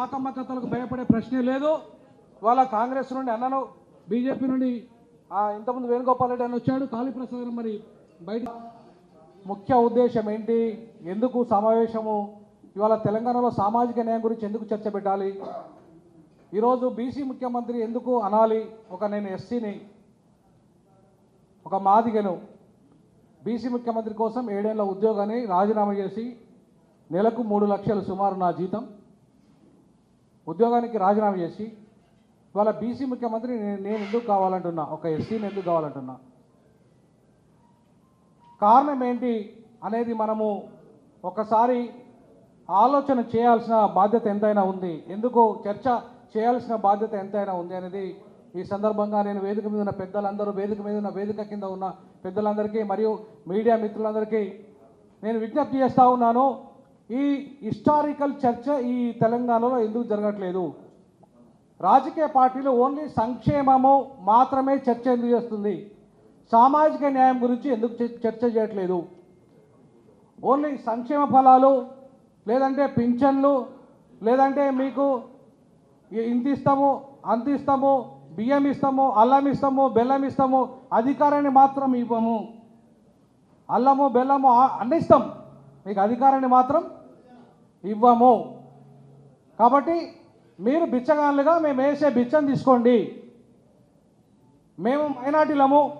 కాకమ్మ కథలకు భయపడే ప్రశ్నే లేదు. వాళ్ళ కాంగ్రెస్ నుండి అన్నను బీజేపీ నుండి ఇంతకుముందు వేణుగోపాల్ రెడ్డి అని వచ్చాడు. కాళీప్రసాద్ మరి బయట. ముఖ్య ఉద్దేశం ఏంటి? ఎందుకు సమావేశము? ఇవాళ తెలంగాణలో సామాజిక న్యాయం గురించి ఎందుకు చర్చ పెట్టాలి? ఈరోజు బీసీ ముఖ్యమంత్రి ఎందుకు అనాలి? ఒక నేను ఎస్సీని ఒక మాదిగను బీసీ ముఖ్యమంత్రి కోసం ఏడేళ్ళ ఉద్యోగాన్ని రాజీనామా చేసి నెలకు మూడు లక్షలు సుమారు నా జీతం. ఉద్యోగానికి రాజీనామా చేసి ఇవాళ బీసీ ముఖ్యమంత్రి నేను నేను ఎందుకు కావాలంటున్నా? ఒక ఎస్సీని ఎందుకు కావాలంటున్నా? కారణం ఏంటి అనేది మనము ఒకసారి ఆలోచన చేయాల్సిన బాధ్యత ఎంతైనా ఉంది. ఎందుకు చర్చ చేయాల్సిన బాధ్యత ఎంతైనా ఉంది అనేది ఈ సందర్భంగా నేను వేదిక మీద ఉన్న పెద్దలందరూ వేదిక మీద ఉన్న వేదిక కింద ఉన్న పెద్దలందరికీ మరియు మీడియా మిత్రులందరికీ నేను విజ్ఞప్తి చేస్తూ ఉన్నాను. ఈ హిస్టారికల్ చర్చ ఈ తెలంగాణలో ఎందుకు జరగట్లేదు? రాజకీయ పార్టీలు ఓన్లీ సంక్షేమము మాత్రమే చర్చ ఎందుకు చేస్తుంది? సామాజిక న్యాయం గురించి ఎందుకు చర్చ చేయట్లేదు? ఓన్లీ సంక్షేమ ఫలాలు లేదంటే పింఛన్లు లేదంటే మీకు ఇ- ఇంత ఇస్తాము అంత ఇస్తాము బియ్యం ఇస్తాము అల్లం ఇస్తాము బెల్లం ఇస్తాము అధికారాన్ని మాత్రం ఇవ్వము. అల్లము బెల్లము అందిస్తాం మీకు అధికారాన్ని మాత్రం ఇవ్వము. కాబట్టి మీరు బిచ్చగాళ్ళుగా మేము వేసే బిచ్చం తీసుకోండి. మేము మైనార్టీలము.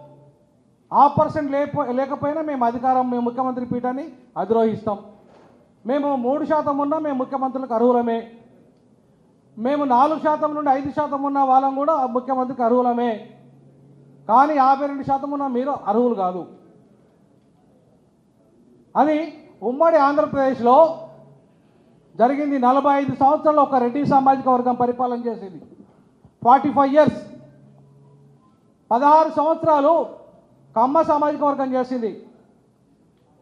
ఆ పర్సెంట్ లేపో లేకపోయినా మేము అధికారం మేము ముఖ్యమంత్రి పీఠాన్ని అధిరోహిస్తాం. మేము మూడు శాతం ఉన్నా మేము ముఖ్యమంత్రులకు అర్హులమే. మేము నాలుగు శాతం నుండి ఐదు శాతం ఉన్న వాళ్ళం కూడా ముఖ్యమంత్రికి అర్హులమే. కానీ యాభై రెండు శాతం ఉన్న మీరు అర్హులు కాదు. అని ఉమ్మడి ఆంధ్రప్రదేశ్లో జరిగింది నలభై ఐదు సంవత్సరాలు ఒక రెడ్డి సామాజిక వర్గం పరిపాలన చేసింది. Forty five years. పదహారు సంవత్సరాలు కమ్మ సామాజిక వర్గం చేసింది.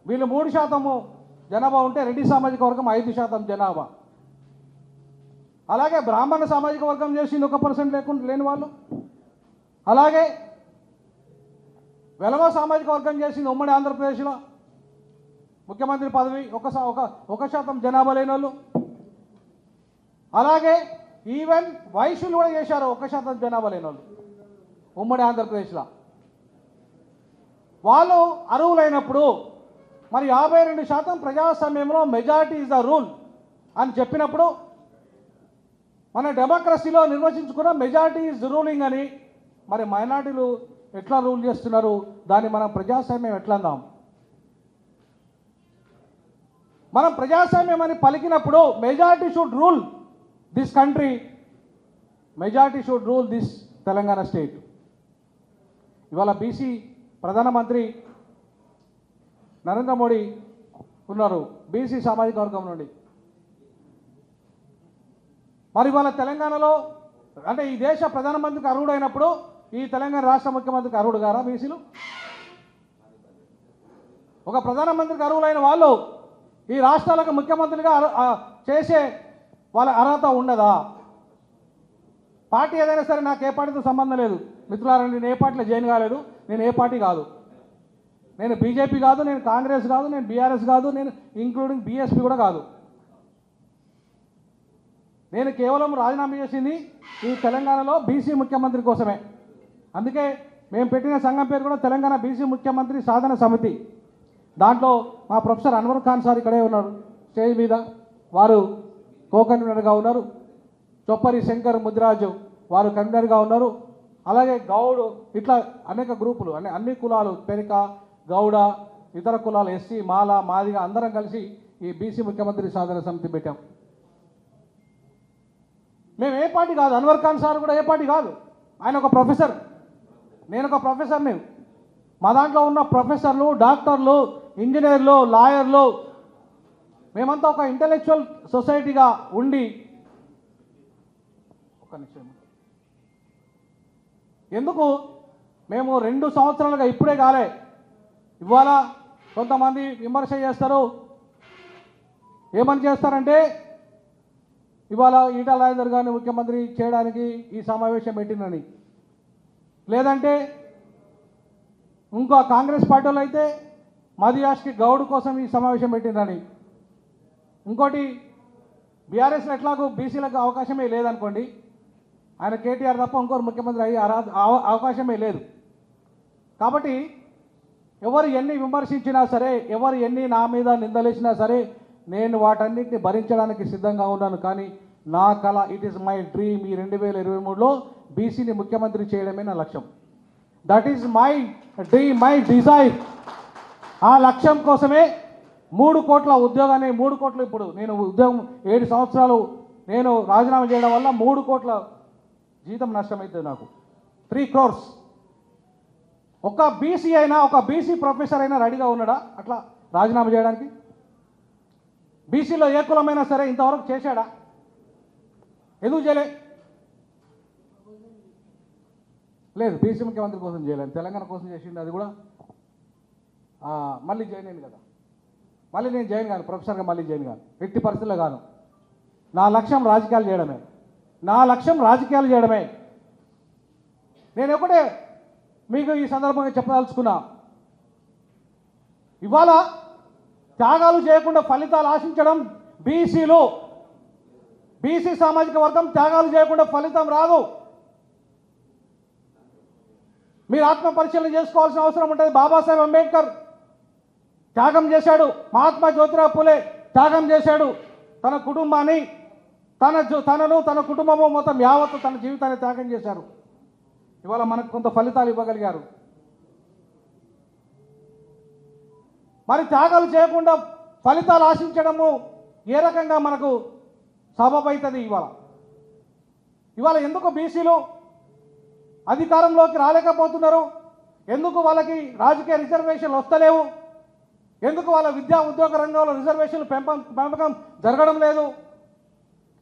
వీళ్ళు మూడు శాతము జనాభా ఉంటే రెడ్డి సామాజిక వర్గం ఐదు శాతం జనాభా. అలాగే బ్రాహ్మణ సామాజిక వర్గం చేసింది ఒక పర్సెంట్ లేకుండా లేని వాళ్ళు. అలాగే వెలవ సామాజిక వర్గం చేసింది ఉమ్మడి ఆంధ్రప్రదేశ్లో. ముఖ్యమంత్రి పదవి ఒక ఒక ఒక శాతం జనాభా లేని వాళ్ళు అలాగే ఈవెన్ వైశ్యులు కూడా చేశారు ఒక శాతం జనాభా లేని వాళ్ళు ఉమ్మడి ఆంధ్రప్రదేశ్లో. వాళ్ళు అర్హులైనప్పుడు మరి యాభై రెండు శాతం ప్రజాస్వామ్యంలో మెజారిటీ ఇస్ ద రూల్ అని చెప్పినప్పుడు మన డెమోక్రసీలో నిర్వచించుకున్న మెజారిటీ ఇస్ రూలింగ్ అని మరి మైనార్టీలు ఎట్లా రూల్ చేస్తున్నారు? దాన్ని మనం ప్రజాస్వామ్యం ఎట్లా అందాం మనం ప్రజాస్వామ్యం అని పలికినప్పుడు majority should rule this country majority should rule this Telangana state ఇవాళ బీసీ ప్రధానమంత్రి నరేంద్ర మోడీ ఉన్నారు. బీసీ సామాజిక వర్గం నుండి. మరి ఇవాళ తెలంగాణలో అంటే ఈ దేశ ప్రధానమంత్రికి అర్హుడైనప్పుడు ఈ తెలంగాణ రాష్ట్ర ముఖ్యమంత్రికి అర్హుడు గారా బీసీలు ఒక ప్రధానమంత్రికి అర్హులైన వాళ్ళు ఈ రాష్ట్రాలకు ముఖ్యమంత్రిగా చేసే వాళ్ళ అర్హత ఉండదా? పార్టీ ఏదైనా సరే నాకు ఏ పార్టీతో సంబంధం లేదు. మిత్రులారా నేను ఏ పార్టీలో జాయిన్ కాలేదు నేను ఏ పార్టీ కాదు. నేను బీజేపీ కాదు నేను కాంగ్రెస్ కాదు నేను బీఆర్ఎస్ కాదు నేను ఇంక్లూడింగ్ బీఎస్పీ కూడా కాదు. నేను కేవలం రాజీనామా చేసింది ఈ తెలంగాణలో బీసీ ముఖ్యమంత్రి కోసమే. అందుకే మేము పెట్టిన సంఘం పేరు కూడా తెలంగాణ బీసీ ముఖ్యమంత్రి సాధన సమితి. దాంట్లో మా ప్రొఫెసర్ అన్వర్ ఖాన్ సార్ ఇక్కడే ఉన్నారు. స్టేజ్ మీద వారు కో కన్వీనర్గా ఉన్నారు. చొప్పరి శంకర్ ముదిరాజు వారు కన్వీనర్గా ఉన్నారు. అలాగే గౌడ్ ఇట్లా అనేక గ్రూపులు అనే అన్ని కులాలు పెరిక గౌడ ఇతర కులాలు ఎస్సీ మాల మాదిగ అందరం కలిసి ఈ బీసీ ముఖ్యమంత్రి సాధన సమితి పెట్టాం. మేము ఏ పార్టీ కాదు. అన్వర్ ఖాన్ సార్ కూడా ఏ పార్టీ కాదు. ఆయన ఒక ప్రొఫెసర్. నేను ఒక ప్రొఫెసర్ని మా దాంట్లో ఉన్న ప్రొఫెసర్లు డాక్టర్లు ఇంజనీర్లు లాయర్లు మేమంతా ఒక ఇంటలెక్చువల్ సొసైటీగా ఉండి ఒక నిమిషం. ఎందుకు? మేము రెండు సంవత్సరాలుగా ఇప్పుడే కాలే. ఇవాళ కొంతమంది విమర్శ చేస్తారు. ఏమని చేస్తారంటే ఇవాళ ఈటల రాజేందర్ గారిని ముఖ్యమంత్రి చేయడానికి ఈ సమావేశం పెట్టిందని. లేదంటే ఇంకో కాంగ్రెస్ పార్టీలో అయితే మధుయాష్కి గౌడ్ కోసం ఈ సమావేశం పెట్టిందని ఇంకోటి బీఆర్ఎస్లో ఎట్లాగూ బీసీలకు అవకాశమే లేదనుకోండి ఆయన కేటీఆర్ తప్ప ఇంకోరు ముఖ్యమంత్రి అయ్యే అవకాశమే లేదు. కాబట్టి ఎవరు ఎన్ని విమర్శించినా సరే ఎవరు ఎన్ని నా మీద నిందలేసినా సరే నేను వాటన్నిటిని భరించడానికి సిద్ధంగా ఉన్నాను. కానీ నా కళ ఇట్ ఈస్ మై డ్రీమ్ ఈ రెండు వేల ఇరవై మూడులో బీసీని ముఖ్యమంత్రి చేయడమే నా లక్ష్యం. That is my dream my desire ఆ లక్ష్యం కోసమే మూడు కోట్ల ఉద్యోగాన్ని మూడు కోట్లు ఇప్పుడు నేను ఉద్యోగం ఏడు సంవత్సరాలు నేను రాజీనామా చేయడం వల్ల మూడు కోట్ల జీతం నష్టమైతుంది నాకు. త్రీ క్రోర్స్ ఒక బీసీ అయినా ఒక బీసీ ప్రొఫెసర్ అయినా రెడీగా ఉన్నాడా అట్లా రాజీనామా చేయడానికి? బీసీలో ఏ కులమైనా సరే ఇంతవరకు చేశాడా? ఎందుకు చేయలే? లేదు బీసీ ముఖ్యమంత్రి కోసం చేయలేదు. తెలంగాణ కోసం చేసిండు అది కూడా మళ్ళీ జాయిన్ అయింది కదా. మళ్ళీ నేను జాయిన్ కాను ప్రొఫెసర్గా మళ్ళీ జాయిన్ కాను. ఎట్టి పరిస్థితుల్లో కాను. నా లక్ష్యం రాజకీయాలు చేయడమే. నా లక్ష్యం రాజకీయాలు చేయడమే. నేను ఒకటే మీకు ఈ సందర్భంగా చెప్పదలుచుకున్నా. ఇవాళ త్యాగాలు చేయకుండా ఫలితాలు ఆశించడం బీసీలు బీసీ సామాజిక వర్గం త్యాగాలు చేయకుండా ఫలితం రాదు. మీరు ఆత్మ పరిశీలన చేసుకోవాల్సిన అవసరం ఉంటుంది. బాబాసాహెబ్ అంబేద్కర్ త్యాగం చేశాడు. మహాత్మా జ్యోతిరావు పూలే త్యాగం చేశాడు. తన కుటుంబాన్ని తన తనను తన కుటుంబము మొత్తం యావత్తు తన జీవితాన్ని త్యాగం చేశారు. ఇవాళ మనకు కొంత ఫలితాలు ఇవ్వగలిగారు. మరి త్యాగాలు చేయకుండా ఫలితాలు ఆశించడము ఏ రకంగా మనకు సబబైతుంది ఇవాళ? ఇవాళ ఎందుకు బీసీలు అధికారంలోకి రాలేకపోతున్నారు. ఎందుకు వాళ్ళకి రాజకీయ రిజర్వేషన్లు వస్తలేవు? ఎందుకు వాళ్ళ విద్యా ఉద్యోగ రంగంలో రిజర్వేషన్లు పెంపం పెంపకం జరగడం లేదు?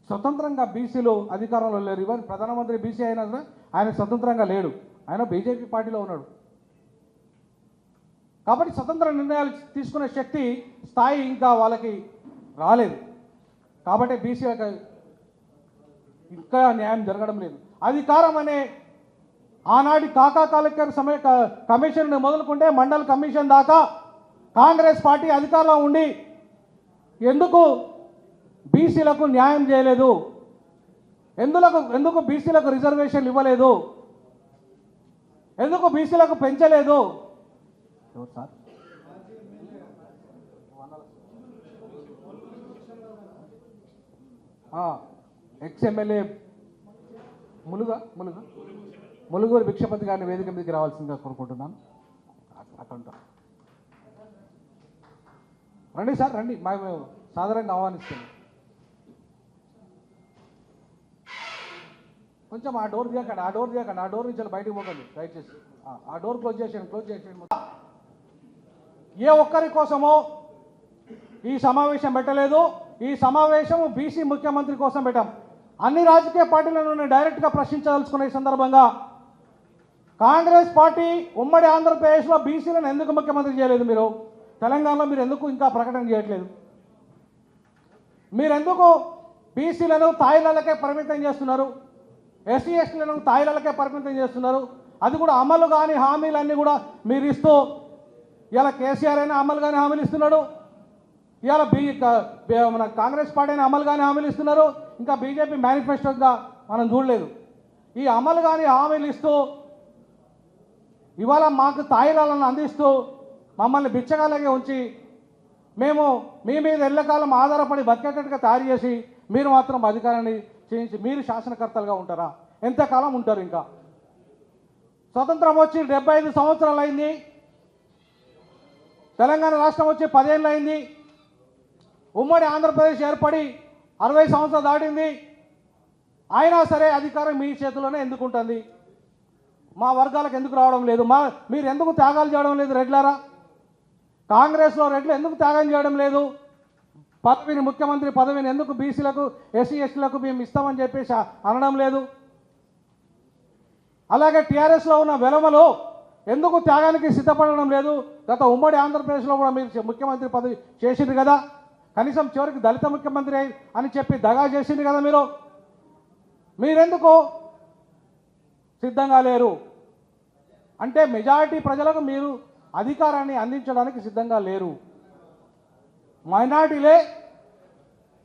స్వతంత్రంగా బీసీలు అధికారంలో లేరు. ఇవన్నీ ప్రధానమంత్రి బీసీ అయినా సరే ఆయన స్వతంత్రంగా లేడు. ఆయన బీజేపీ పార్టీలో ఉన్నాడు. కాబట్టి స్వతంత్ర నిర్ణయాలు తీసుకునే శక్తి స్థాయి ఇంకా వాళ్ళకి రాలేదు. కాబట్టి బీసీలకు ఇంకా న్యాయం జరగడం లేదు. అధికారం అనే ఆనాటి కాకా కలెక్టర్ సమయ కమిషన్ మొదలుకుంటే మండల కమిషన్ దాకా కాంగ్రెస్ పార్టీ అధికారంలో ఉండి ఎందుకు బీసీలకు న్యాయం చేయలేదు? ఎందులకు ఎందుకు బీసీలకు రిజర్వేషన్లు ఇవ్వలేదు? ఎందుకు బీసీలకు పెంచలేదు? Sir? Ex MLA Muluga Muluga? Muluguru Bhikshapathi గారిని వేదిక మీదకి రావాల్సిందిగా కోరుకుంటున్నాను. అక్కడ రండి సార్ రండి. మా సాధారణంగా ఆహ్వానిస్తున్నాం. కొంచెం ఆ డోర్ తీయకండి ఆ డోర్ తీయకండి ఆ డోర్ నుంచి వెళ్ళి బయటకు పోకండి. దయచేసి. ఆ- ఆ డోర్ క్లోజ్ చేసేయండి క్లోజ్ చేసేయండి. ఏ ఒక్కరి కోసమో ఈ సమావేశం పెట్టలేదు. ఈ సమావేశం బీసీ ముఖ్యమంత్రి కోసం పెట్టాం. అన్ని రాజకీయ పార్టీలను డైరెక్ట్గా ప్రశ్నించదలుచుకునే సందర్భంగా కాంగ్రెస్ పార్టీ ఉమ్మడి ఆంధ్రప్రదేశ్లో బీసీలను ఎందుకు ముఖ్యమంత్రి చేయలేదు మీరు? తెలంగాణలో మీరు ఎందుకు ఇంకా ప్రకటన చేయట్లేదు? మీరెందుకు బీసీలను తాయిలకే పరిమితం చేస్తున్నారు? ఎస్సీ ఎస్టీలను తాయిలకే పరిమితం చేస్తున్నారు? అది కూడా అమలు కాని హామీలన్నీ కూడా మీరు ఇస్తూ ఇలా కేసీఆర్ అయినా అమలు కాని హామీలు ఇస్తున్నాడు? ఇవాళ బీ మన కాంగ్రెస్ పార్టీ అయినా అమలు కాని హామీలు ఇస్తున్నారు? ఇంకా బీజేపీ మేనిఫెస్టోగా మనం చూడలేదు. ఈ అమలు కాని హామీలు ఇస్తూ ఇవాళ మాకు తాయిలాలను అందిస్తూ మమ్మల్ని బిచ్చగాలగే ఉంచి మేము మీ మీద ఎల్లకాలం ఆధారపడి బతికేటట్టుగా తయారు చేసి మీరు మాత్రం అధికారాన్ని చేయించి మీరు శాసనకర్తలుగా ఉంటారా? ఎంతకాలం ఉంటారు ఇంకా? స్వతంత్రం వచ్చి డెబ్బై ఐదు సంవత్సరాలు అయింది. తెలంగాణ రాష్ట్రం వచ్చి పదేళ్ళు అయింది. ఉమ్మడి ఆంధ్రప్రదేశ్ ఏర్పడి అరవై సంవత్సరాలు దాటింది. అయినా సరే అధికారం మీ చేతిలోనే ఎందుకుంటుంది? మా వర్గాలకు ఎందుకు రావడం లేదు? మా మీరు ఎందుకు త్యాగాలు చేయడం లేదు రెడ్లారా? కాంగ్రెస్లో రెడ్లు ఎందుకు త్యాగం చేయడం లేదు? పదవిని ముఖ్యమంత్రి పదవిని ఎందుకు బీసీలకు ఎస్సీ ఎస్టీలకు మేము ఇస్తామని చెప్పేసి అనడం లేదు? అలాగే టీఆర్ఎస్లో ఉన్న వెలమలు ఎందుకు త్యాగానికి సిద్ధపడడం లేదు? గత ఉమ్మడి ఆంధ్రప్రదేశ్లో కూడా మీరు ముఖ్యమంత్రి పదవి చేసింది కదా? కనీసం చివరికి దళిత ముఖ్యమంత్రి అయి- అని చెప్పి దగా చేసింది కదా మీరు? మీరెందుకు సిద్ధంగా లేరు. అంటే మెజారిటీ ప్రజలకు మీరు అధికారాన్ని అందించడానికి సిద్ధంగా లేరు. మైనార్టీలే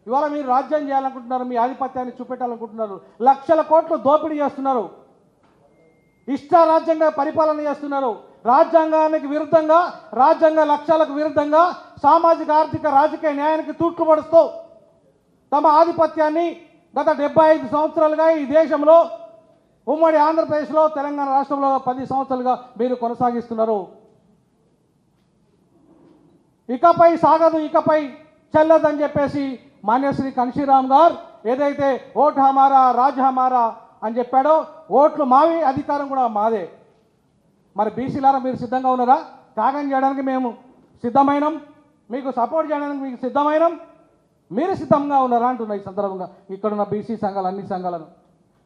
ఇవాళ మీరు రాజ్యం చేయాలనుకుంటున్నారు మీ ఆధిపత్యాన్ని చూపెట్టాలనుకుంటున్నారు లక్షల కోట్లు దోపిడీ చేస్తున్నారు ఇష్టారాజ్యంగా పరిపాలన చేస్తున్నారు రాజ్యాంగానికి విరుద్ధంగా రాజ్యాంగ లక్ష్యాలకు విరుద్ధంగా సామాజిక ఆర్థిక రాజకీయ న్యాయానికి తూట్లు పడుస్తూ తమ ఆధిపత్యాన్ని గత డెబ్బై ఐదు సంవత్సరాలుగా ఈ దేశంలో ఉమ్మడి ఆంధ్రప్రదేశ్లో తెలంగాణ రాష్ట్రంలో పది సంవత్సరాలుగా మీరు కొనసాగిస్తున్నారు. ఇకపై సాగదు ఇకపై చెల్లదని చెప్పేసి మాన్యశ్రీ కన్షీరామ్ గారు ఏదైతే ఓట్ హమారా రాజ్ హమారా అని చెప్పాడో ఓట్లు మావి అధికారం కూడా మాదే. మరి బీసీలారా మీరు సిద్ధంగా ఉన్నారా? త్యాగం చేయడానికి మేము సిద్ధమైనం. మీకు సపోర్ట్ చేయడానికి మీకు సిద్ధమైనం. మీరు సిద్ధంగా ఉన్నారా అంటున్నా ఈ సందర్భంగా. ఇక్కడున్న బీసీ సంఘాలు అన్ని సంఘాలను.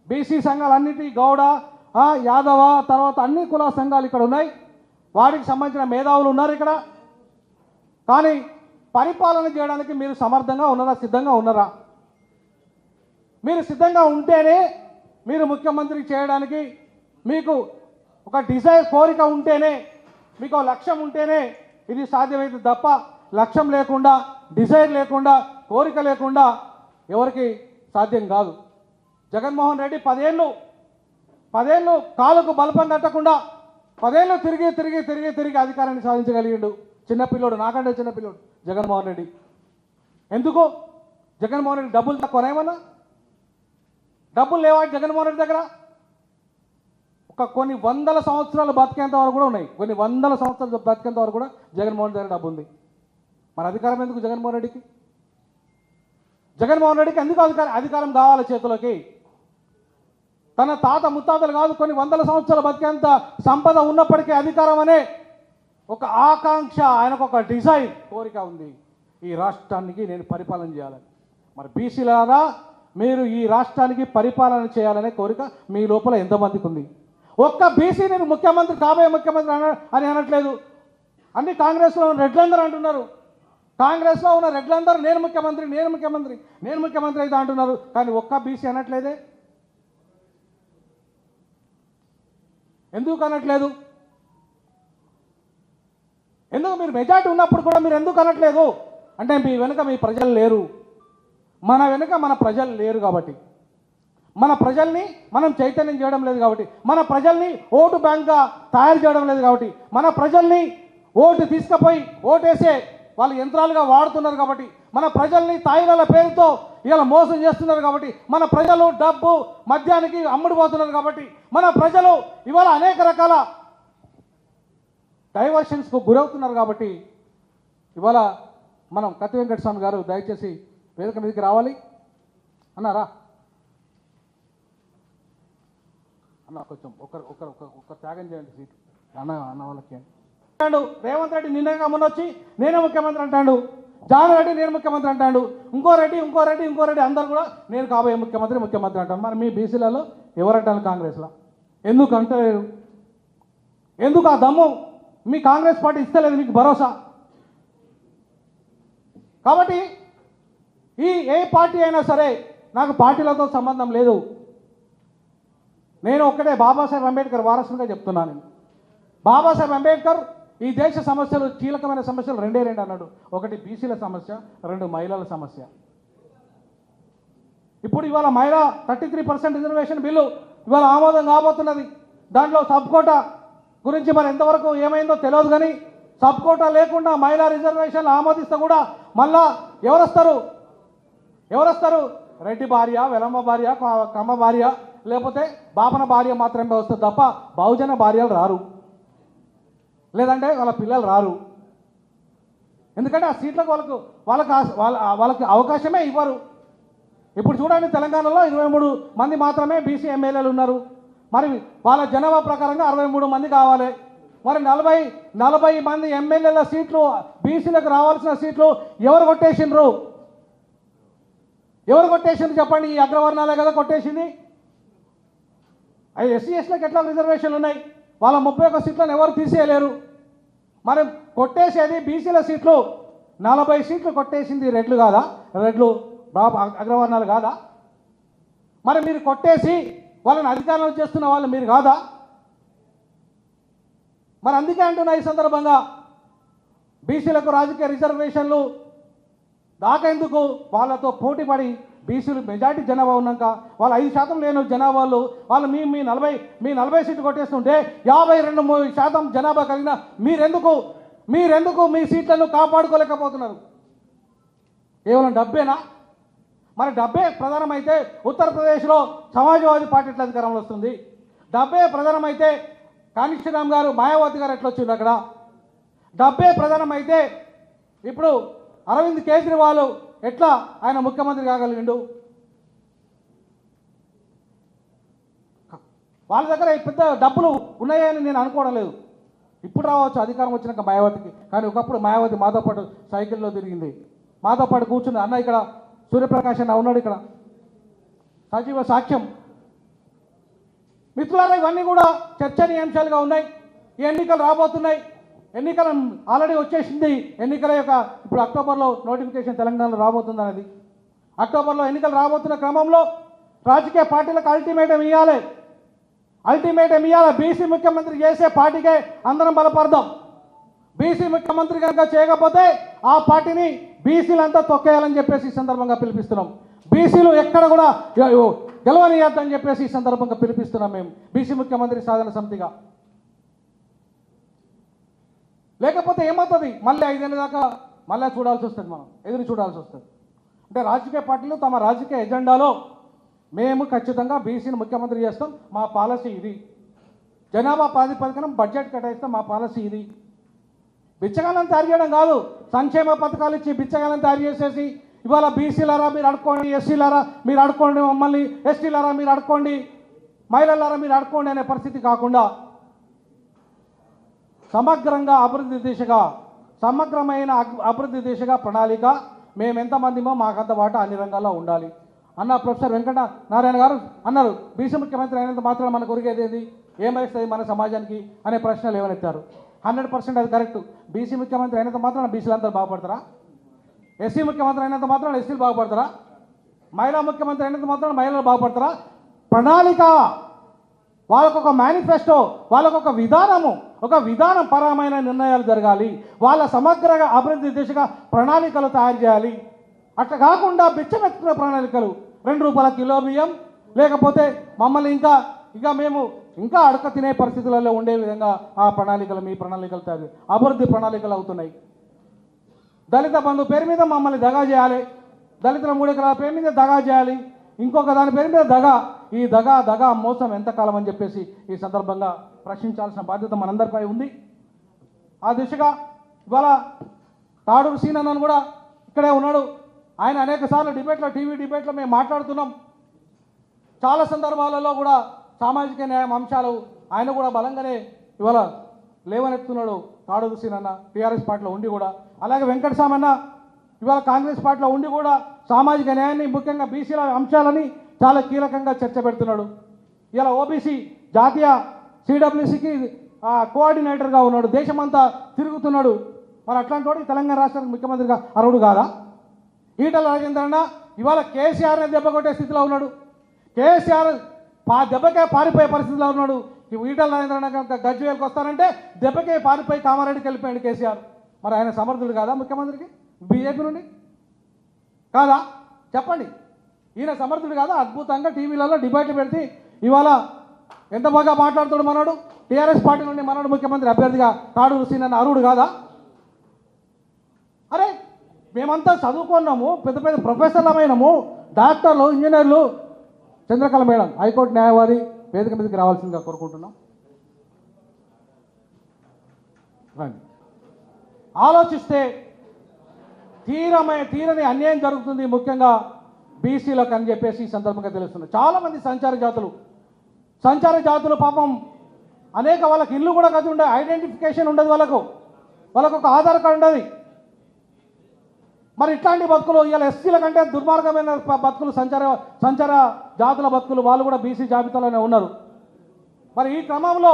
బీసీ సంఘాలన్నిటి గౌడ యాదవ తర్వాత అన్ని కుల సంఘాలు ఇక్కడ ఉన్నాయి. వాటికి సంబంధించిన మేధావులు ఉన్నారు ఇక్కడ. కానీ పరిపాలన చేయడానికి మీరు సమర్థంగా ఉన్నారా సిద్ధంగా ఉన్నారా? మీరు సిద్ధంగా ఉంటేనే మీరు ముఖ్యమంత్రి చేయడానికి మీకు ఒక డిజైర్ కోరిక ఉంటేనే మీకు లక్ష్యం ఉంటేనే ఇది సాధ్యమైతే తప్ప లక్ష్యం లేకుండా డిజైర్ లేకుండా కోరిక లేకుండా ఎవరికి సాధ్యం కాదు. జగన్మోహన్ రెడ్డి పదేళ్ళు పదేళ్ళు కాలుకు బలపం కట్టకుండా పదేళ్ళు తిరిగి తిరిగి తిరిగి తిరిగి అధికారాన్ని సాధించగలిగిండు. చిన్నపిల్లోడు నాకంటే చిన్నపిల్లోడు జగన్మోహన్ రెడ్డి. ఎందుకు? జగన్మోహన్ రెడ్డి డబ్బులు తక్కువనేమన్నా డబ్బులు లేవా జగన్మోహన్ రెడ్డి దగ్గర? ఒక కొన్ని వందల సంవత్సరాలు బతికేంత వరకు కూడా ఉన్నాయి. కొన్ని వందల సంవత్సరాలు బతికేంత వరకు కూడా జగన్మోహన్ రెడ్డి దగ్గర డబ్బు ఉంది. మరి అధికారం ఎందుకు జగన్మోహన్ రెడ్డికి? జగన్మోహన్ రెడ్డికి ఎందుకు అధికారం అధికారం కావాలి చేతిలోకి? తన తాత ముత్తాతలు కాదు కొన్ని వందల సంవత్సరాలు బతికేంత సంపద ఉన్నప్పటికీ అధికారం అనే ఒక ఆకాంక్ష ఆయనకు ఒక డిజైర్ కోరిక ఉంది. ఈ రాష్ట్రానికి నేను పరిపాలన చేయాలని. మరి బీసీలారా మీరు ఈ రాష్ట్రానికి పరిపాలన చేయాలనే కోరిక మీ లోపల ఎంతమందికి ఉంది? ఒక్క బీసీ నేను ముఖ్యమంత్రి కాబోయే ముఖ్యమంత్రి అన అని అనట్లేదు. అన్ని కాంగ్రెస్లో ఉన్న రెడ్లందరూ అంటున్నారు. కాంగ్రెస్లో ఉన్న రెడ్లందరూ నేను ముఖ్యమంత్రి నేను ముఖ్యమంత్రి నేను ముఖ్యమంత్రి అయితే అంటున్నారు. కానీ ఒక్క బీసీ అనట్లేదే. ఎందుకు అనట్లేదు? ఎందుకు మీరు మెజార్టీ ఉన్నప్పుడు కూడా మీరు ఎందుకు అనట్లేదు? అంటే మీ వెనుక మీ ప్రజలు లేరు. మన వెనుక మన ప్రజలు లేరు కాబట్టి. మన ప్రజల్ని మనం చైతన్యం చేయడం లేదు కాబట్టి. మన ప్రజల్ని ఓటు బ్యాంక్గా తయారు చేయడం లేదు కాబట్టి. మన ప్రజల్ని ఓటు తీసుకుపోయి ఓటేసే వాళ్ళు యంత్రాలుగా వాడుతున్నారు కాబట్టి. మన ప్రజల్ని తాయిలాల పేరుతో ఇలా మోసం చేస్తున్నారు కాబట్టి మన ప్రజలు డబ్బు మద్యానికి అమ్ముడుపోతున్నారు కాబట్టి మన ప్రజలు ఇవాళ అనేక రకాల డైవర్షన్స్కు గురవుతున్నారు కాబట్టి ఇవాళ మనం కత్తి వెంకటస్వామి గారు దయచేసి వేదిక మీదకి రావాలి. అన్నారా? అన్న కొంచెం ఒకరు ఒకరు ఒక ఒక త్యాగం చేయండి సీట్. అన్న అన్న వాళ్ళకి. అంటాడు రేవంత్ రెడ్డి నిన్నగా మొన్న వచ్చి నేనే ముఖ్యమంత్రి అంటాడు. జాన్ రెడ్డి నేను ముఖ్యమంత్రి అంటాడు. ఇంకో రెడ్డి ఇంకో రెడ్డి ఇంకో రెడ్డి అందరు కూడా నేను కాబోయే ముఖ్యమంత్రి ముఖ్యమంత్రి అంటాను మరి మీ బీసీలలో ఎవరంటాను కాంగ్రెస్లో? ఎందుకు అంటలేరు? ఎందుకు ఆ దమ్ము మీ కాంగ్రెస్ పార్టీ ఇస్తలేదు మీకు భరోసా? కాబట్టి ఈ ఏ పార్టీ అయినా సరే నాకు పార్టీలతో సంబంధం లేదు. నేను ఒక్కటే బాబాసాహెబ్ అంబేద్కర్ వారసునిగా చెప్తున్నాను. బాబాసాహెబ్ అంబేద్కర్ ఈ దేశ సమస్యలు కీలకమైన సమస్యలు రెండే రెండు అన్నాడు. ఒకటి బీసీల సమస్య రెండు మహిళల సమస్య. ఇప్పుడు ఇవాళ మహిళా thirty three percent reservation bill ఇవాళ ఆమోదం కాబోతున్నది. దాంట్లో సబ్ కోటా గురించి మరి ఎంతవరకు ఏమైందో తెలియదు కానీ సబ్ కోటా లేకుండా మహిళా రిజర్వేషన్లు ఆమోదిస్తే కూడా మళ్ళా ఎవరొస్తారు? ఎవరొస్తారు? రెడ్డి భార్య వెలమ్మ భార్య కమ్మ భార్య లేకపోతే బాపన భార్య మాత్రమే వస్తుంది తప్ప బహుజన భార్యలు రారు. లేదంటే వాళ్ళ పిల్లలు రారు. ఎందుకంటే ఆ సీట్లకు వాళ్ళకు వాళ్ళకి ఆ- వాళ్ళ వాళ్ళకి అవకాశమే ఇవ్వరు. ఇప్పుడు చూడండి తెలంగాణలో ఇరవై మూడు మంది మాత్రమే బీసీ ఎమ్మెల్యేలు ఉన్నారు. మరి వాళ్ళ జనాభా ప్రకారంగా అరవై మూడు మంది కావాలి. మరి నలభై నలభై మంది ఎమ్మెల్యేల సీట్లు బీసీలకు రావాల్సిన సీట్లు ఎవరు కొట్టేసిండ్రు? ఎవరు కొట్టేసిండ్రు చెప్పండి ఈ అగ్రవర్ణాలే కదా కొట్టేసింది. అవి ఎస్సీ ఎస్టీలకు ఎట్లా రిజర్వేషన్లు ఉన్నాయి? వాళ్ళ ముప్పై ఒక్క సీట్లను ఎవరు తీసేయలేరు. మరి కొట్టేసేది బీసీల సీట్లు. నలభై సీట్లు కొట్టేసింది రెడ్లు కాదా? రెడ్లు బాబు అగ్రవర్ణాలు కాదా? మరి మీరు కొట్టేసి వాళ్ళని అధికారంలో చేస్తున్న వాళ్ళు మీరు కాదా? మరి అందుకే అంటున్నా ఈ సందర్భంగా బీసీలకు రాజకీయ రిజర్వేషన్లు దాకెందుకు వాళ్ళతో పోటీపడి బీసీలు మెజార్టీ జనాభా ఉన్నాక వాళ్ళు ఐదు శాతం లేని జనాభాలు వాళ్ళు మీ మీ నలభై మీ నలభై సీట్లు కొట్టేస్తుంటే యాభై రెండు మూడు శాతం జనాభా కలిగిన మీరెందుకు? మీరెందుకు మీ సీట్లను కాపాడుకోలేకపోతున్నారు? కేవలం డబ్బేనా? మరి డబ్బే ప్రధానమైతే ఉత్తరప్రదేశ్లో సమాజ్వాదీ పార్టీ ఎట్లా అధికారంలో వస్తుంది? డబ్బే ప్రధానమైతే కానిష్ఠరామ్ గారు మాయావతి గారు ఎట్లా వచ్చింది అక్కడ? డబ్బే ప్రధానమైతే ఇప్పుడు అరవింద్ కేజ్రీవాల్ ఎట్లా ఆయన ముఖ్యమంత్రి కాగలిగిండు? వాళ్ళ దగ్గర పెద్ద డబ్బులు ఉన్నాయని నేను అనుకోవడం లేదు. ఇప్పుడు రావచ్చు అధికారం వచ్చినాక మాయావతికి. కానీ ఒకప్పుడు మాయావతి మాతో పాటు సైకిల్లో తిరిగింది. మాతో పాటు కూర్చుని అన్న ఇక్కడ సూర్యప్రకాష్ అన్న ఉన్నాడు ఇక్కడ. సజీవ సాక్ష్యం. మిత్రులారా ఇవన్నీ కూడా చర్చనీయాంశాలుగా ఉన్నాయి. ఈ ఎన్నికలు రాబోతున్నాయి. ఎన్నికల ఆల్రెడీ వచ్చేసింది. ఎన్నికల యొక్క ఇప్పుడు అక్టోబర్లో నోటిఫికేషన్ తెలంగాణలో రాబోతుంది అనేది అక్టోబర్లో ఎన్నికలు రాబోతున్న క్రమంలో రాజకీయ పార్టీలకు అల్టిమేటం ఇవ్వాలి అల్టిమేటం ఇవ్వాలి బీసీ ముఖ్యమంత్రి చేసే పార్టీకే అందరం బలపడదాం. బీసీ ముఖ్యమంత్రి కనుక చేయకపోతే ఆ పార్టీని బీసీలంతా తొక్కేయాలని చెప్పేసి ఈ సందర్భంగా పిలిపిస్తున్నాం. బీసీలు ఎక్కడ కూడా గెలవనియద్దని చెప్పేసి ఈ సందర్భంగా పిలిపిస్తున్నాం మేము. బీసీ ముఖ్యమంత్రి సాధన సమితిగా. లేకపోతే ఏమవుతుంది? మళ్ళీ ఐదేళ్ళ దాకా మళ్ళీ చూడాల్సి వస్తుంది మనం ఎదురు చూడాల్సి వస్తుంది. అంటే రాజకీయ పార్టీలు తమ రాజకీయ ఎజెండాలో మేము ఖచ్చితంగా బీసీని ముఖ్యమంత్రి చేస్తాం మా పాలసీ ఇది. జనాభా ప్రాతిపదికన బడ్జెట్ కేటాయిస్తాం మా పాలసీ ఇది. బిచ్చగాళ్ళని తయారు చేయడం కాదు సంక్షేమ పథకాలు ఇచ్చి బిచ్చగాళ్ళని తయారు చేసేసి ఇవాళ బీసీలారా మీరు అడుక్కోండి ఎస్సీలారా మీరు అడుకోండి మమ్మల్ని ఎస్టీలారా మీరు అడుక్కోండి మహిళలారా మీరు అడుకోండి అనే పరిస్థితి కాకుండా సమగ్రంగా అభివృద్ధి దిశగా సమగ్రమైన అభివృద్ధి దిశగా ప్రణాళిక మేము ఎంతమందిమో మాకంత వాటా అన్ని రంగాల్లో ఉండాలి. అన్న ప్రొఫెసర్ వెంకట నారాయణ గారు అన్నారు. బీసీ ముఖ్యమంత్రి అయినంత మాత్రం మనకు ఒరిగేది ఏది? ఏమైస్తుంది మన సమాజానికి? అనే ప్రశ్నలు ఏమనెత్తారు హండ్రెడ్ పర్సెంట్ అది కరెక్ట్. బీసీ ముఖ్యమంత్రి అయినంత మాత్రం బీసీలు అందరూ బాగుపడతారా? ఎస్సీ ముఖ్యమంత్రి అయినంత మాత్రం ఎస్సీలు బాగుపడతారా? మహిళా ముఖ్యమంత్రి అయినంత మాత్రం మహిళలు బాగుపడతారా? ప్రణాళిక వాళ్ళకు ఒక మేనిఫెస్టో వాళ్ళకు ఒక విధానము ఒక విధానం పరమైన నిర్ణయాలు జరగాలి. వాళ్ళ సమగ్రగా అభివృద్ధి దిశగా ప్రణాళికలు తయారు చేయాలి. అట్లా కాకుండా బిచ్చమెత్తుకునే ప్రణాళికలు. రెండు రూపాయల కిలో బియ్యం లేకపోతే మమ్మల్ని ఇంకా ఇంకా మేము ఇంకా అడక తినే పరిస్థితులలో ఉండే విధంగా ఆ ప్రణాళికలు మీ ప్రణాళికలు తయారు అభివృద్ధి ప్రణాళికలు అవుతున్నాయి. దళిత బంధు పేరు మీద మమ్మల్ని దగా చేయాలి. దళితుల మూడెకరాల పేరు మీద దగా చేయాలి. ఇంకొక దాని పేరు మీద దగా. ఈ దగా దగా మోసం ఎంతకాలం అని చెప్పేసి ఈ సందర్భంగా ప్రశ్నించాల్సిన బాధ్యత మనందరిపై ఉంది. ఆ దిశగా ఇవాళ తాడూరు సీనన్నను కూడా ఇక్కడే ఉన్నాడు. ఆయన అనేక సార్లు డిబేట్లో టీవీ డిబేట్లో మేము మాట్లాడుతున్నాం. చాలా సందర్భాలలో కూడా సామాజిక న్యాయం అంశాలు ఆయన కూడా బలంగానే ఇవాళ లేవనెత్తున్నాడు తాడూరు సీనన్న టీఆర్ఎస్ పార్టీలో ఉండి కూడా. అలాగే వెంకటస్వామన్న ఇవాళ కాంగ్రెస్ పార్టీలో ఉండి కూడా సామాజిక న్యాయాన్ని ముఖ్యంగా బీసీల అంశాలని చాలా కీలకంగా చర్చ పెడుతున్నాడు. ఇలా ఓబీసీ జాతీయ సిడబ్ల్యూసీకి కోఆర్డినేటర్గా ఉన్నాడు. దేశమంతా తిరుగుతున్నాడు. మరి అట్లాంటి వాడు తెలంగాణ రాష్ట్రానికి ముఖ్యమంత్రిగా అర్హుడు కాదా? ఈటల రాజేంద్రన్న ఇవాళ కేసీఆర్ని దెబ్బ కొట్టే స్థితిలో ఉన్నాడు. కేసీఆర్ పా దెబ్బకే పారిపోయే పరిస్థితిలో ఉన్నాడు. ఈటల రాజేంద్రన్న కనుక గజ్వేల్కి వస్తారంటే దెబ్బకే పారిపోయి కామారెడ్డికి వెళ్ళిపోయాడు కేసీఆర్. మరి ఆయన సమర్థుడు కాదా ముఖ్యమంత్రికి? బీజేపీ నుండి? కాదా? చెప్పండి. ఈయన సమర్థుడు కాదు అద్భుతంగా టీవీలలో డిబేట్లు పెడితే ఇవాళ ఎంత బాగా మాట్లాడుతాడు మనోడు? టీఆర్ఎస్ పార్టీ నుండి మనోడు ముఖ్యమంత్రి అభ్యర్థిగా తాడూరు నన్ను అరుడు కాదా? అరే మేమంతా చదువుకున్నాము పెద్ద పెద్ద ప్రొఫెసర్లమైనము డాక్టర్లు ఇంజనీర్లు. చంద్రకళ మేడం హైకోర్టు న్యాయవాది వేదిక మీదకి రావాల్సిందిగా కోరుకుంటున్నాం. ఆలోచిస్తే తీరమే తీరని అన్యాయం జరుగుతుంది ముఖ్యంగా బీసీలకు అని చెప్పేసి ఈ సందర్భంగా తెలుస్తుంది. చాలామంది సంచార జాతులు. సంచార జాతులు పాపం అనేక వాళ్ళకి ఇల్లు కూడా కది ఉండే ఐడెంటిఫికేషన్ ఉండదు వాళ్ళకు. వాళ్ళకు ఒక ఆధార్ కార్డు ఉండదు. మరి ఇట్లాంటి బతుకులు ఇవాళ ఎస్సీల కంటే దుర్మార్గమైన బతుకులు సంచార సంచార జాతుల బతుకులు వాళ్ళు కూడా బీసీ జాబితాలోనే ఉన్నారు. మరి ఈ క్రమంలో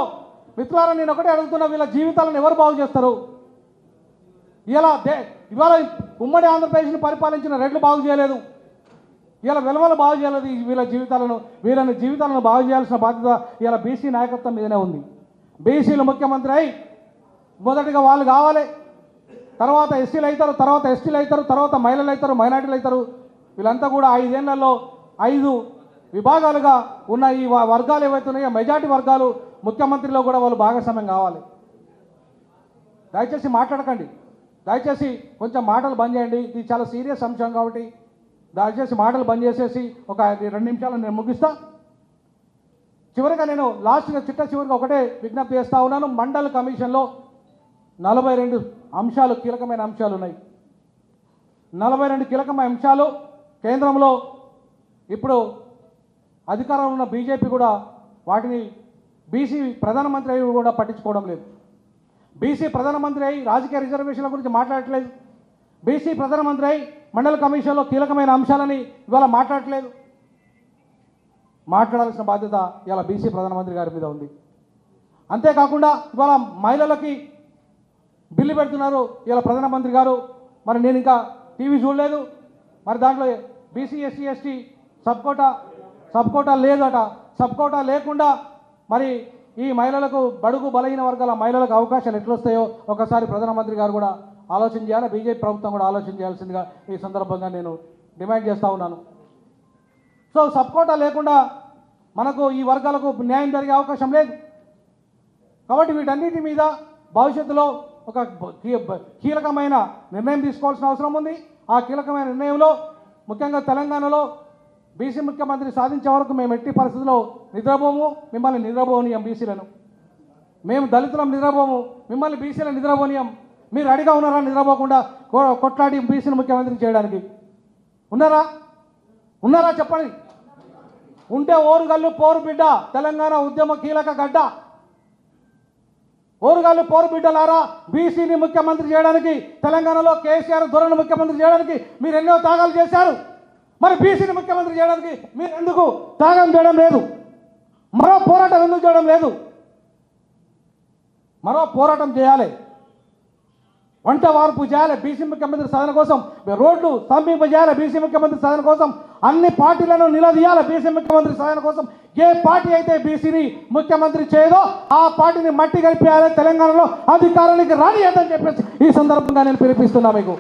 మిత్రులారా నేను ఒకటే అడుగుతున్నా వీళ్ళ జీవితాలను ఎవరు బాగు చేస్తారు? ఇలా దే ఇవాళ ఉమ్మడి ఆంధ్రప్రదేశ్ని పరిపాలించిన రెడ్లు బాగు చేయలేదు. ఇలా వెలవల బాగు చేయాలి వీళ్ళ జీవితాలను వీళ్ళని జీవితాలను బాగు చేయాల్సిన బాధ్యత ఇలా బీసీ నాయకత్వం మీదనే ఉంది. బీసీలు ముఖ్యమంత్రి అయి మొదటిగా వాళ్ళు కావాలి. తర్వాత ఎస్సీలు అవుతారు తర్వాత ఎస్టీలు అవుతారు తర్వాత మహిళలు అవుతారు మైనార్టీలు అవుతారు. వీళ్ళంతా కూడా ఐదేళ్ళలో ఐదు విభాగాలుగా ఉన్న ఈ వర్గాలు ఏవైతే ఉన్నాయో మెజార్టీ వర్గాలు ముఖ్యమంత్రిలో కూడా వాళ్ళు భాగస్వామ్యం కావాలి. దయచేసి మాట్లాడకండి. దయచేసి కొంచెం మాటలు బంద్ చేయండి. ఇది చాలా సీరియస్ అంశం కాబట్టి దయచేసి మాటలు బంద్ చేసేసి ఒక రెండు నిమిషాలు నేను ముగిస్తా. చివరిగా నేను లాస్ట్గా చిట్ట చివరిగా ఒకటే విజ్ఞప్తి చేస్తా ఉన్నాను. మండల కమిషన్లో నలభై రెండు అంశాలు కీలకమైన అంశాలు ఉన్నాయి. నలభై రెండు కీలకమైన అంశాలు కేంద్రంలో ఇప్పుడు అధికారంలో ఉన్న బీజేపీ కూడా వాటిని బీసీ ప్రధానమంత్రి అయి కూడా పట్టించుకోవడం లేదు. బీసీ ప్రధానమంత్రి అయి రాజకీయ రిజర్వేషన్ల గురించి మాట్లాడట్లేదు. బీసీ ప్రధానమంత్రి అయి మండల కమిషన్లో కీలకమైన అంశాలని ఇవాళ మాట్లాడట్లేదు. మాట్లాడాల్సిన బాధ్యత ఇవాళ బీసీ ప్రధానమంత్రి గారి మీద ఉంది. అంతేకాకుండా ఇవాళ మహిళలకి బిల్లు పెడుతున్నారు ఇవాళ ప్రధానమంత్రి గారు. మరి నేను ఇంకా టీవీ చూడలేదు. మరి దాంట్లో BC SC ST sub quota sub quota లేదట. సబ్ కోటా లేకుండా మరి ఈ మహిళలకు బడుగు బలహీన వర్గాల మహిళలకు అవకాశాలు ఎట్లొస్తాయో ఒకసారి ప్రధానమంత్రి గారు కూడా ఆలోచన చేయాలి? బీజేపీ ప్రభుత్వం కూడా ఆలోచన చేయాల్సిందిగా ఈ సందర్భంగా నేను డిమాండ్ చేస్తూ ఉన్నాను. సో సబ్ కోటా లేకుండా మనకు ఈ వర్గాలకు న్యాయం జరిగే అవకాశం లేదు. కాబట్టి వీటన్నిటి మీద భవిష్యత్తులో ఒక కీ- కీలకమైన నిర్ణయం తీసుకోవాల్సిన అవసరం ఉంది. ఆ కీలకమైన నిర్ణయంలో ముఖ్యంగా తెలంగాణలో బీసీ ముఖ్యమంత్రి సాధించే వరకు మేము ఎట్టి పరిస్థితుల్లో నిద్రపోము. మిమ్మల్ని నిద్రపోనీయం బీసీలను. మేము దళితులం నిద్రపోము. మిమ్మల్ని బీసీలను నిద్రపోనీయం. మీరు రెడీగా ఉన్నారా నిద్రపోకుండా కొట్లాడి బీసీని ముఖ్యమంత్రి చేయడానికి? ఉన్నారా? ఉన్నారా చెప్పండి. ఉంటే ఓరుగల్లు పోరు బిడ్డ తెలంగాణ ఉద్యమ కీలక గడ్డ. ఓరుగల్లు పోరు బిడ్డలారా బీసీని ముఖ్యమంత్రి చేయడానికి తెలంగాణలో కేసీఆర్ ధోరణి ముఖ్యమంత్రి చేయడానికి మీరు ఎన్నో త్యాగాలు చేశారు. మరి బీసీని ముఖ్యమంత్రి చేయడానికి మీరు ఎందుకు త్యాగం చేయడం లేదు? మరో పోరాటం ఎందుకు చేయడం లేదు? మరో పోరాటం చేయాలి. వంట వార్పు చేయాలి బీసీ ముఖ్యమంత్రి సాధన కోసం రోడ్లు స్తంభింపజేయాలి బీసీ ముఖ్యమంత్రి సాధన కోసం అన్ని పార్టీలను నిలదీయాలి బీసీ ముఖ్యమంత్రి సాధన కోసం. ఏ పార్టీ అయితే బీసీని ముఖ్యమంత్రి చేయదో ఆ పార్టీని మట్టి కలిపేయాలి తెలంగాణలో అధికారానికి రానియద్దని చెప్పేసి ఈ సందర్భంగా నేను పిలిపిస్తున్నా మీకు.